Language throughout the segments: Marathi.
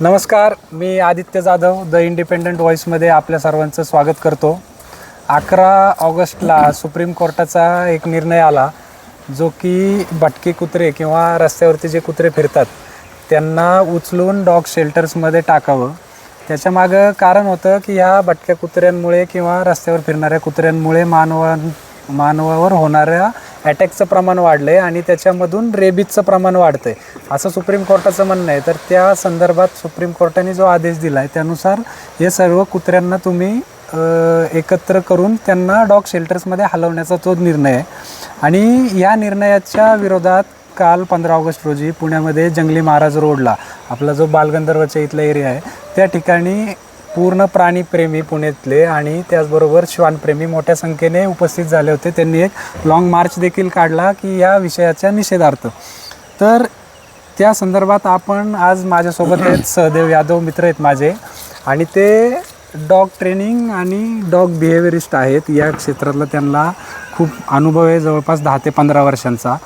नमस्कार मी आदित्य जाधव द इंडिपेंडंट व्हॉईसमध्ये आपल्या सर्वांचं स्वागत करतो. अकरा ऑगस्टला सुप्रीम कोर्टाचा एक निर्णय आला जो की भटके कुत्रे किंवा रस्त्यावरती जे कुत्रे फिरतात त्यांना उचलून डॉग शेल्टर्समध्ये टाकावं. त्याच्यामागं कारण होतं की ह्या भटक्या कुत्र्यांमुळे किंवा रस्त्यावर फिरणाऱ्या कुत्र्यांमुळे मानवां मानवावर होणाऱ्या अटॅकचं प्रमाण वाढलं आहे आणि त्याच्यामधून रेबीजचं प्रमाण वाढतं आहे असं सुप्रीम कोर्टाचं म्हणणं आहे. तर त्या संदर्भात सुप्रीम कोर्टाने जो आदेश दिला आहे त्यानुसार हे सर्व कुत्र्यांना तुम्ही एकत्र करून त्यांना डॉग शेल्टर्समध्ये हलवण्याचा तो निर्णय आहे. आणि या निर्णयाच्या विरोधात काल पंधरा ऑगस्ट रोजी पुण्यामध्ये जंगली महाराज रोडला आपला जो बालगंधर्वच्या इथला एरिया आहे त्या ठिकाणी पूर्ण प्राणीप्रेमी पुण्यातले आणि त्याचबरोबर श्वानप्रेमी मोठ्या संख्येने उपस्थित झाले होते. त्यांनी एक लाँग मार्च देखील काढला की या विषयाच्या निषेधार्थ. तर त्या संदर्भात आपण आज माझ्यासोबत आहेत सहदेव यादव मित्र आहेत माझे आणि ते डॉग ट्रेनिंग आणि डॉग बिहेवियरिस्ट आहेत. या क्षेत्रातला त्यांना खूप अनुभव आहे जवळपास दहा ते पंधरा वर्षांचा.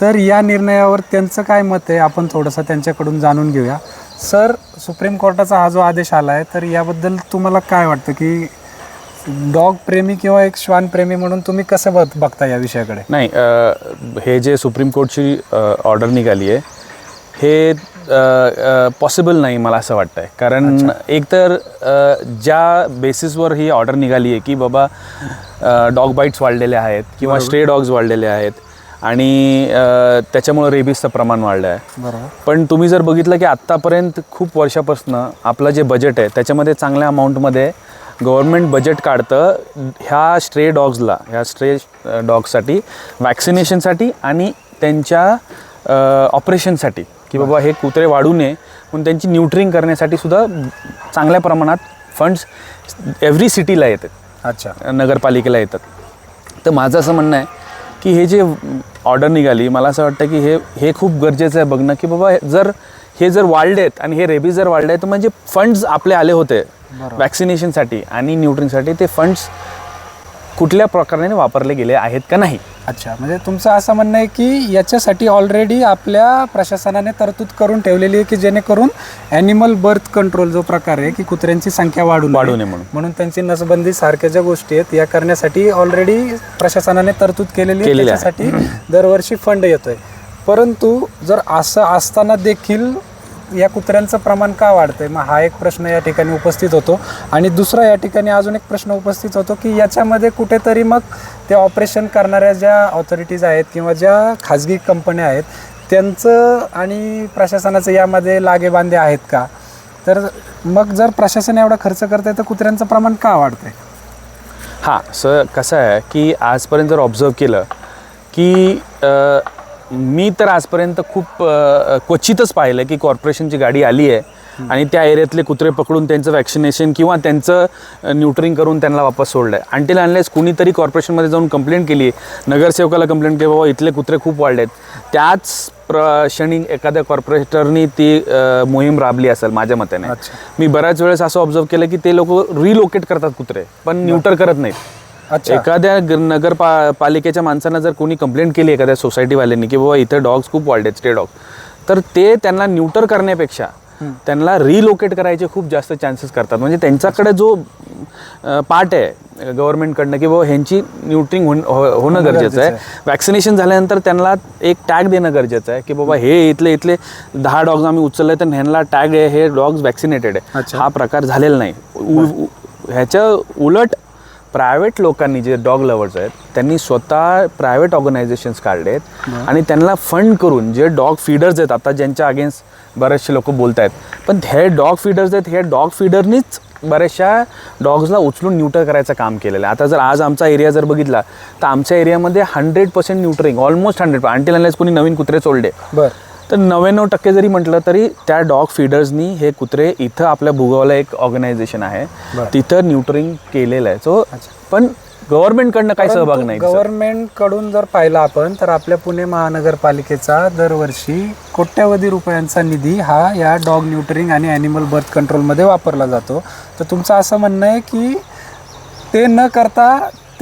तर या निर्णयावर त्यांचं काय मत आहे? आपण थोडंसं त्यांच्याकडून जाणून घेऊया. सर सुप्रीम कोर्टाचा हा जो आदेश आला आहे तर याबद्दल तुम्हाला काय वाटतं की डॉग प्रेमी किंवा एक श्वानप्रेमी म्हणून तुम्ही कसं बघ बघता या विषयाकडे? नाही अ, हे जे सुप्रीम कोर्टची ऑर्डर निघाली आहे हे पॉसिबल नाही मला असं वाटतं आहे कारण एकतर अ, ज्या बेसिसवर ही ऑर्डर निघाली आहे की बाबा डॉग बाईट्स वाढलेले आहेत किंवा स्ट्रे डॉग्स वाढलेले आहेत आणि त्याच्यामुळं रेबीजचं प्रमाण वाढलं आहे बरोबर. पण तुम्ही जर बघितलं की आत्तापर्यंत खूप वर्षापासून आपलं जे बजेट आहे त्याच्यामध्ये चांगल्या अमाऊंटमध्ये गव्हर्नमेंट बजेट काढतं ह्या स्ट्रे डॉग्सला ह्या स्ट्रे डॉग्ससाठी वॅक्सिनेशनसाठी आणि त्यांच्या ऑपरेशनसाठी. की बाबा हे कुत्रे वाढू नये म्हणून त्यांची न्यूट्रिंग करण्यासाठी सुद्धा चांगल्या प्रमाणात फंड्स एव्हरी सिटीला येतात. अच्छा. नगरपालिकेला येतात. तर माझं असं म्हणणं आहे की हे जे ऑर्डर निघाली मला असं वाटतं की हे हे खूप गरजेचं आहे बघणं की बाबा जर हे जर वाढलेत आणि हे रेबीज जर वाढले तर म्हणजे फंड्स आपले आले होते वॅक्सिनेशनसाठी आणि न्यूट्रिनसाठी ते फंड्स कुठल्या प्रकाराने वापरले गेले आहेत का नाही? अच्छा म्हणजे तुमचं असं म्हणणं आहे की याच्यासाठी ऑलरेडी आपल्या प्रशासनाने तरतूद करून ठेवलेली आहे की जेणेकरून ॲनिमल बर्थ कंट्रोल जो प्रकार आहे की कुत्र्यांची संख्या वाढू नये. वाढू नये म्हणून. म्हणून त्यांची नसबंदी सारख्या ज्या गोष्टी आहेत या करण्यासाठी ऑलरेडी प्रशासनाने तरतूद केलेली आहे केलेली आहे. त्याच्यासाठी दरवर्षी फंड येतोय परंतु जर असं असताना देखील या कुत्र्यांचं प्रमाण का वाढतंय? मग हा एक प्रश्न या ठिकाणी उपस्थित होतो. आणि दुसरा या ठिकाणी अजून एक प्रश्न उपस्थित होतो की याच्यामध्ये कुठेतरी मग त्या ऑपरेशन करणाऱ्या ज्या ऑथॉरिटीज आहेत किंवा ज्या खाजगी कंपन्या आहेत त्यांचं आणि प्रशासनाचं यामध्ये लागेबांधे आहेत का? तर मग जर प्रशासन एवढा खर्च करतंय तर कुत्र्यांचं प्रमाण का वाढतंय? हां सर कसं आहे की आजपर्यंत जर ऑब्झर्व केलं की मी तर आजपर्यंत खूप क्वचितच पाहिलं की कॉर्पोरेशनची गाडी आली आहे आणि त्या एरियातले कुत्रे पकडून त्यांचं वॅक्सिनेशन किंवा त्यांचं न्यूट्रिंग करून त्यांना वापस सोडलं आहे अनटिल अनलेस कुणीतरी कॉर्पोरेशनमध्ये जाऊन कंप्लेंट केली नगरसेवकाला कंप्लेंट केली बाबा इथले कुत्रे खूप वाढले आहेत त्याच प्र क्षणी एखाद्या कॉर्पोरेटरनी ती मोहीम राबली असेल माझ्या मताने. मी बऱ्याच वेळेस असं ऑब्झर्व केलं की ते लोक रिलोकेट करतात कुत्रे पण न्यूटर करत नाहीत. एखाद्या नगर पा पालिकेच्या माणसांना जर कोणी कंप्लेंट केली एखाद्या सोसायटीवाल्यांनी की बाबा इथे डॉग्स खूप वाढलेत स्टे डॉग तर ते त्यांना न्यूटर करण्यापेक्षा त्यांना रिलोकेट करायचे खूप जास्त चान्सेस करतात. म्हणजे त्यांच्याकडे जो पार्ट आहे गव्हर्नमेंटकडनं की बाबा ह्यांची न्यूट्रिंग होणं गरजेचं आहे. वॅक्सिनेशन झाल्यानंतर त्यांना एक टॅग देणं गरजेचं आहे की बाबा हे इथले इथले दहा डॉग्स आम्ही उचलले तर ह्यांना टॅग आहे हे डॉग्स वॅक्सिनेटेड आहे. हा प्रकार झालेला नाही. ह्याच्या उलट प्रायव्हेट लोकांनी जे डॉग लवर्स आहेत त्यांनी स्वतः प्रायव्हेट ऑर्गनायझेशन्स काढले आहेत आणि त्यांना फंड करून जे डॉग फीडर्स आहेत आता ज्यांच्या अगेन्स्ट बरेचसे लोक बोलत आहेत पण हे डॉग फीडर्स आहेत हे डॉग फीडरनीच बऱ्याचशा डॉग्सला उचलून न्यूटर करायचं काम केलेलं आहे. आता जर आज आमचा एरिया जर बघितला तर आमच्या एरियामध्ये hundred percent neutering almost hundred until कोणी नवीन कुत्रे सोडले बर. तर नव्याण्णव टक्के जरी म्हटलं तरी त्या डॉग फीडर्सनी हे कुत्रे इथं आपल्या भूगोला एक ऑर्गनायझेशन आहे. तिथं न्यूटरिंग केलेलं आहे सो पण गव्हर्नमेंटकडनं काही सहभाग नाही दिसत. गव्हर्नमेंटकडून जर पाहिलं आपण तर आपल्या पुणे महानगरपालिकेचा दरवर्षी कोट्यवधी रुपयांचा निधी हा या डॉग न्यूटरिंग आणि ॲनिमल बर्थ कंट्रोलमध्ये वापरला जातो तर तुमचं असं म्हणणं आहे की ते न करता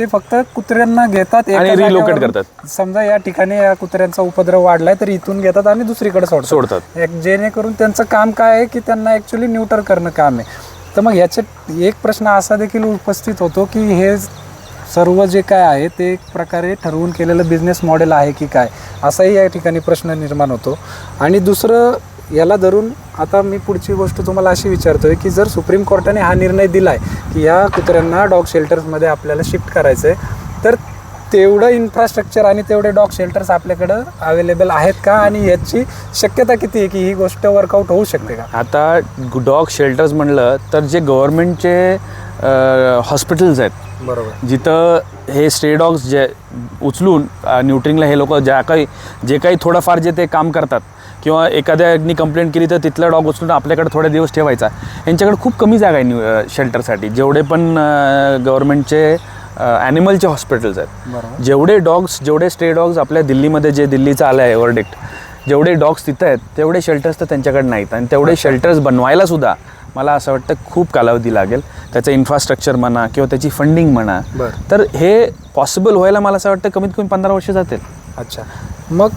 ते फक्त कुत्र्यांना घेतात एका आणि relocate जागेवरून. करतात. समजा या ठिकाणी या कुत्र्यांचा उपद्रव वाढलाय तर इथून घेतात आणि दुसरीकडे सोडतात. सोडतात. एक जेणेकरून त्यांचं काम काय आहे की त्यांना ॲक्च्युली न्यूटर करणं काम आहे. तर मग ह्याच्यात एक प्रश्न असा देखील उपस्थित होतो की हे सर्व जे काय आहे ते एक प्रकारे ठरवून केलेलं बिझनेस मॉडेल आहे की काय? असाही या ठिकाणी प्रश्न निर्माण होतो. आणि दुसरं याला धरून आता मी पुढची गोष्ट तुम्हाला अशी विचारतोय की जर सुप्रीम कोर्टाने हा निर्णय दिलाय की या कुत्र्यांना डॉग शेल्टर्समध्ये आपल्याला शिफ्ट करायचं आहे तर तेवढं इन्फ्रास्ट्रक्चर आणि तेवढे डॉग शेल्टर्स आपल्याकडं अवेलेबल आहेत का? आणि याची शक्यता किती आहे की ही गोष्ट वर्कआउट होऊ शकते का? आता डॉग शेल्टर्स म्हणलं तर जे गव्हर्नमेंटचे हॉस्पिटल्स आहेत बरोबर. जिथं हे स्टे डॉग्स जे उचलून न्यूट्रिंगला हे लोक ज्या काही जे काही थोडंफार जे ते काम करतात किंवा एखाद्यानी कंप्लेंट केली तर तिथला डॉग उचलून आपल्याकडे थोडे दिवस ठेवायचा. यांच्याकडे खूप कमी जागा आहे न्यू शेल्टरसाठी जेवढे पण गव्हर्नमेंटचे ॲनिमलचे हॉस्पिटल्स आहेत. जेवढे डॉग्स जेवढे स्टे डॉग्स आपल्या दिल्लीमध्ये जे दिल्लीचं आलं आहे वर्डिक्ट जेवढे डॉग्स तिथं आहेत तेवढे शेल्टर्स तर त्यांच्याकडे नाहीत. आणि तेवढे शेल्टर्स बनवायला सुद्धा मला असं वाटतं खूप कालावधी लागेल. त्याचं इन्फ्रास्ट्रक्चर म्हणा किंवा त्याची फंडिंग म्हणा. तर हे पॉसिबल व्हायला मला असं वाटतं कमीत कमी पंधरा वर्ष जातील. अच्छा. मग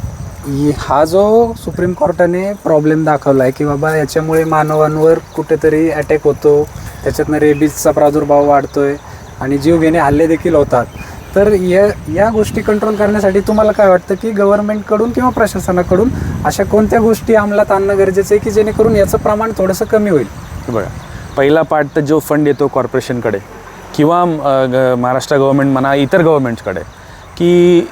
हा जो सुप्रीम कोर्टाने प्रॉब्लेम दाखवला आहे की बाबा याच्यामुळे मानवांवर कुठेतरी अटॅक होतो. त्याच्यातनं रेबीजचा प्रादुर्भाव वाढतोय आणि जीवघेणे हल्ले देखील होतात. तर या या गोष्टी कंट्रोल करण्यासाठी तुम्हाला काय वाटतं की गव्हर्नमेंटकडून किंवा प्रशासनाकडून अशा कोणत्या गोष्टी अंमलात आणणं गरजेचं आहे की जेणेकरून याचं प्रमाण थोडंसं कमी होईल? बघा पहिला पार्ट तर जो फंड येतो कॉर्पोरेशनकडे किंवा ग- महाराष्ट्र गव्हर्नमेंट म्हणा इतर गव्हर्मेंटकडे की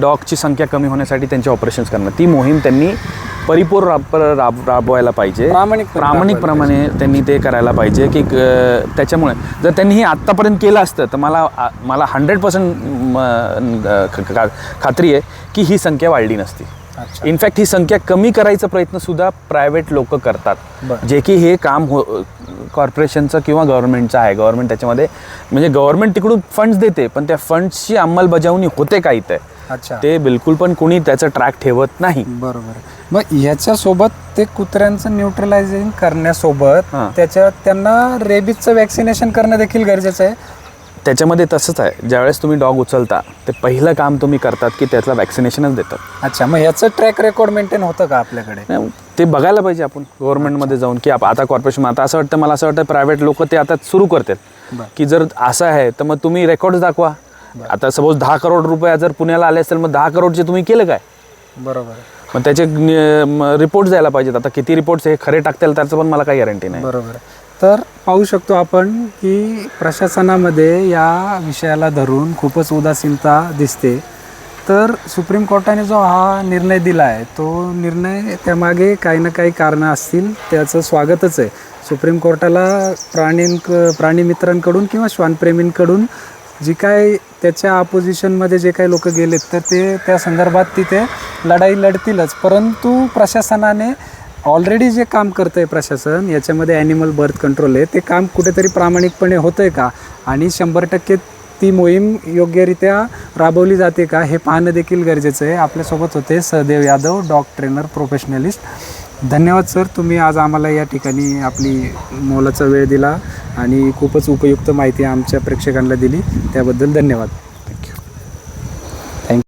डॉगची संख्या कमी होण्यासाठी त्यांचे ऑपरेशन्स करणं. ती मोहीम त्यांनी परिपूर्ण राब राब राबवायला पाहिजे. प्रामाणिकपणे प्रामाणिकप्रमाणे त्यांनी ते करायला पाहिजे की त्याच्यामुळे. जर त्यांनी हे आत्तापर्यंत केलं असतं तर मला मला हंड्रेड पर्सेंट खात्री आहे की ही संख्या वाढली नसती. इनफॅक्ट ही संख्या कमी करायचा प्रयत्न सुद्धा प्रायव्हेट लोक करतात. जे की हे काम हो कॉर्पोरेशनचं किंवा गव्हर्नमेंटचं आहे. गव्हर्नमेंट त्याच्यामध्ये म्हणजे गव्हर्नमेंट तिकडून फंड्स देते पण त्या फंड्सची अंमलबजावणी होते का इथे? अच्छा. ते बिलकुल पण कुणी त्याचं ट्रॅक ठेवत नाही. बरोबर. मग ह्याच्यासोबत ते कुत्र्यांचं न्यूट्रलायझिंग करण्यासोबत. त्याच्या त्यांना रेबीजचं वॅक्सिनेशन करणं देखील गरजेचं आहे? त्याच्यामध्ये तसंच आहे. ज्यावेळेस तुम्ही डॉग उचलता ते पहिलं काम तुम्ही करतात की त्यातलं वॅक्सिनेशनच देतात. अच्छा. मग ह्याचं ट्रॅक रेकॉर्ड मेंटेन होतं का आपल्याकडे? ते बघायला पाहिजे आपण गव्हर्नमेंटमध्ये जाऊन की आप- आता कॉर्पोरेशन आता असं वाटतं मला असं वाटतं प्रायव्हेट लोक ते आता सुरू करतात. की जर असं आहे तर मग तुम्ही रेकॉर्ड दाखवा. आता सपोज दहा करोड रुपये जर पुण्याला आले असेल मग दहा करोडचे तुम्ही केलं काय? बरोबर मग त्याचे रिपोर्ट द्यायला पाहिजेत. आता किती रिपोर्ट्स हे खरे टाकतील त्याचं पण मला काही गॅरंटी नाही. बरोबर तर पाहू शकतो आपण की प्रशासनामध्ये या विषयाला धरून खूपच उदासीनता दिसते. तर सुप्रीम कोर्टाने जो हा निर्णय दिला आहे तो निर्णय त्यामागे काही ना काही कारणं असतील त्याचं स्वागतच आहे. सुप्रीम कोर्टाला प्राणींक प्राणीमित्रांकडून किंवा श्वानप्रेमींकडून जी काय त्याच्या अपोजिशनमध्ये जे काही लोक गेलेत तर ते त्या संदर्भात तिथे लढाई लढतीलच. परंतु प्रशासनाने ऑलरेडी जे काम करतं आहे प्रशासन याच्यामध्ये ॲनिमल बर्थ कंट्रोल आहे. ते काम कुठेतरी प्रामाणिकपणे होतं आहे का? आणि शंभर टक्के ती मोहीम योग्यरित्या राबवली जाते का हे पाहणं देखील गरजेचं आहे. आपल्यासोबत होते Sahdev Yadav dog trainer professionalist. धन्यवाद सर. तुम्ही आज आम्हाला या ठिकाणी आपली मोलाचा वेळ दिला आणि खूपच उपयुक्त माहिती आमच्या प्रेक्षकांना दिली. त्याबद्दल धन्यवाद.